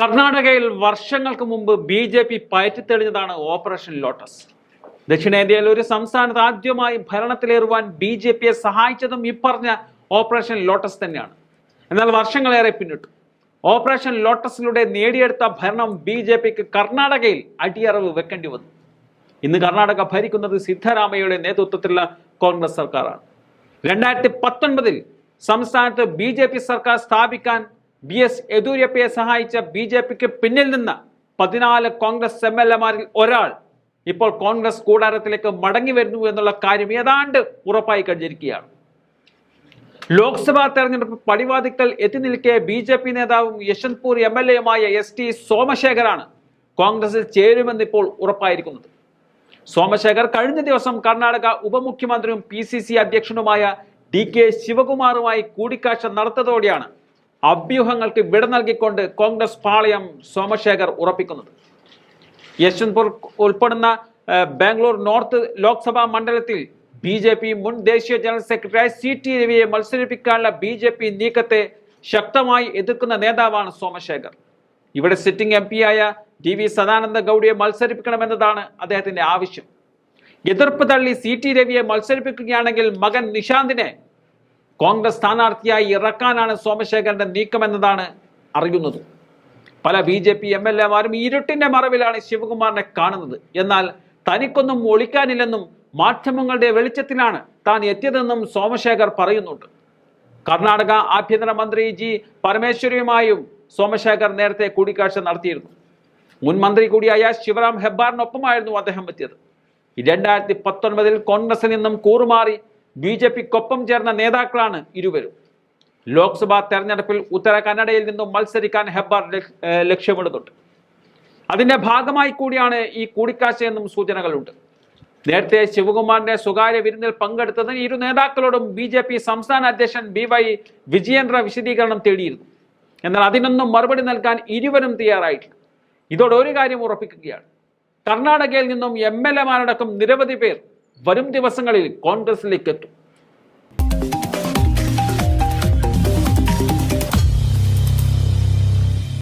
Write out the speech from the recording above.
കർണാടകയിൽ വർഷങ്ങൾക്ക് മുമ്പ് ബി ജെ പി പയറ്റിത്തെളിഞ്ഞതാണ് ഓപ്പറേഷൻ ലോട്ടസ്. ദക്ഷിണേന്ത്യയിൽ ഒരു സംസ്ഥാനത്ത് ആദ്യമായി ഭരണത്തിലേറുവാൻ ബി ജെ പിയെ സഹായിച്ചതും ഇപ്പറഞ്ഞ ഓപ്പറേഷൻ ലോട്ടസ് തന്നെയാണ്. എന്നാൽ വർഷങ്ങളേറെ പിന്നിട്ടു. ഓപ്പറേഷൻ ലോട്ടസിലൂടെ നേടിയെടുത്ത ഭരണം ബി ജെ പിക്ക് കർണാടകയിൽ അടിയറവ് വെക്കേണ്ടി വന്നു. ഇന്ന് കർണാടക ഭരിക്കുന്നത് സിദ്ധരാമയ്യയുടെ നേതൃത്വത്തിലുള്ള കോൺഗ്രസ് സർക്കാരാണ്. രണ്ടായിരത്തി പത്തൊൻപതിൽ സംസ്ഥാനത്ത് ബി സർക്കാർ സ്ഥാപിക്കാൻ ബി എസ് യെദ്യൂരപ്പയെ സഹായിച്ച ബി ജെ പിക്ക് പിന്നിൽ നിന്ന് പതിനാല് കോൺഗ്രസ് എം എൽ എമാരിൽ ഒരാൾ ഇപ്പോൾ കോൺഗ്രസ് കൂടാരത്തിലേക്ക് മടങ്ങി വരുന്നു എന്നുള്ള കാര്യം ഏതാണ്ട് ഉറപ്പായി കഴിഞ്ഞിരിക്കുകയാണ്. ലോക്സഭാ തെരഞ്ഞെടുപ്പ് പടിവാതിക്കൽ എത്തി നിൽക്കെ ബി ജെ പി നേതാവും യശ്വന്ത്പൂർ എം എൽ എയുമായ എസ് ടി സോമശേഖരാണ് കോൺഗ്രസിൽ ചേരുമെന്ന് ഇപ്പോൾ ഉറപ്പായിരിക്കുന്നത്. സോമശേഖർ കഴിഞ്ഞ ദിവസം കർണാടക ഉപമുഖ്യമന്ത്രിയും പി സി സി അധ്യക്ഷനുമായ ഡി കെ ശിവകുമാറുമായി കൂടിക്കാഴ്ച നടത്തതോടെയാണ് അഭ്യൂഹങ്ങൾക്ക് വിട നൽകിക്കൊണ്ട് കോൺഗ്രസ് പാളയം സോമശേഖർ ഉറപ്പിക്കുന്നത്. യശ്വന്ത്പൂർ ഉൾപ്പെടുന്ന ബാംഗ്ലൂർ നോർത്ത് ലോക്സഭാ മണ്ഡലത്തിൽ ബി ജെ പി മുൻ ദേശീയ ജനറൽ സെക്രട്ടറി സി ടി രവിയെ മത്സരിപ്പിക്കാനുള്ള ബി ജെ പി നീക്കത്തെ ശക്തമായി എതിർക്കുന്ന നേതാവാണ് സോമശേഖർ. ഇവിടെ സിറ്റിംഗ് എം ആയ ടി വി സദാനന്ദ ഗൗഡിയെ മത്സരിപ്പിക്കണമെന്നതാണ് അദ്ദേഹത്തിന്റെ ആവശ്യം. എതിർപ്പ് തള്ളി സി ടി രവിയെ മത്സരിപ്പിക്കുകയാണെങ്കിൽ മകൻ നിശാന്തിനെ കോൺഗ്രസ് സ്ഥാനാർത്ഥിയായി ഇറക്കാനാണ് സോമശേഖരന്റെ നീക്കമെന്നതാണ് അറിയുന്നത്. പല B J P M L എമാരും ഇരുട്ടിന്റെ മറവിലാണ് ശിവകുമാറിനെ കാണുന്നത്. എന്നാൽ തനിക്കൊന്നും ഒളിക്കാനില്ലെന്നും മാധ്യമങ്ങളുടെ വെളിച്ചത്തിലാണ് താൻ എത്തിയതെന്നും സോമശേഖർ പറയുന്നുണ്ട്. കർണാടക ആഭ്യന്തര മന്ത്രി ജി പരമേശ്വരിയുമായും സോമശേഖർ നേരത്തെ കൂടിക്കാഴ്ച നടത്തിയിരുന്നു. മുൻ മന്ത്രി കൂടിയായ ശിവറാം ഹെബ്ബാറിനൊപ്പമായിരുന്നു അദ്ദേഹം എത്തിയത്. രണ്ടായിരത്തി പത്തൊൻപതിൽ കോൺഗ്രസിൽ നിന്നും കൂറുമാറി ബി ജെ പിക്കൊപ്പം ചേർന്ന നേതാക്കളാണ് ഇരുവരും. ലോക്സഭാ തെരഞ്ഞെടുപ്പിൽ ഉത്തര കന്നഡയിൽ നിന്നും മത്സരിക്കാൻ ഏഹ് ലക്ഷ്യമിടുന്നുണ്ട്. അതിന്റെ ഭാഗമായി കൂടിയാണ് ഈ കൂടിക്കാഴ്ചയെന്നും സൂചനകളുണ്ട്. നേരത്തെ ശിവകുമാറിന്റെ സ്വകാര്യ വിരുന്നിൽ പങ്കെടുത്തതിന് ഇരു നേതാക്കളോടും ബി ജെ പി സംസ്ഥാന അധ്യക്ഷൻ ബി വൈ വിജയേന്ദ്ര വിശദീകരണം തേടിയിരുന്നു. എന്നാൽ അതിനൊന്നും മറുപടി നൽകാൻ ഇരുവരും തയ്യാറായിട്ടില്ല. ഇതോടെ ഒരു കാര്യം ഉറപ്പിക്കുകയാണ്. കർണാടകയിൽ നിന്നും എം എൽ എമാരടക്കം നിരവധി പേർ വരും ദിവസങ്ങളിൽ കോൺഗ്രസിലേക്ക് എത്തും.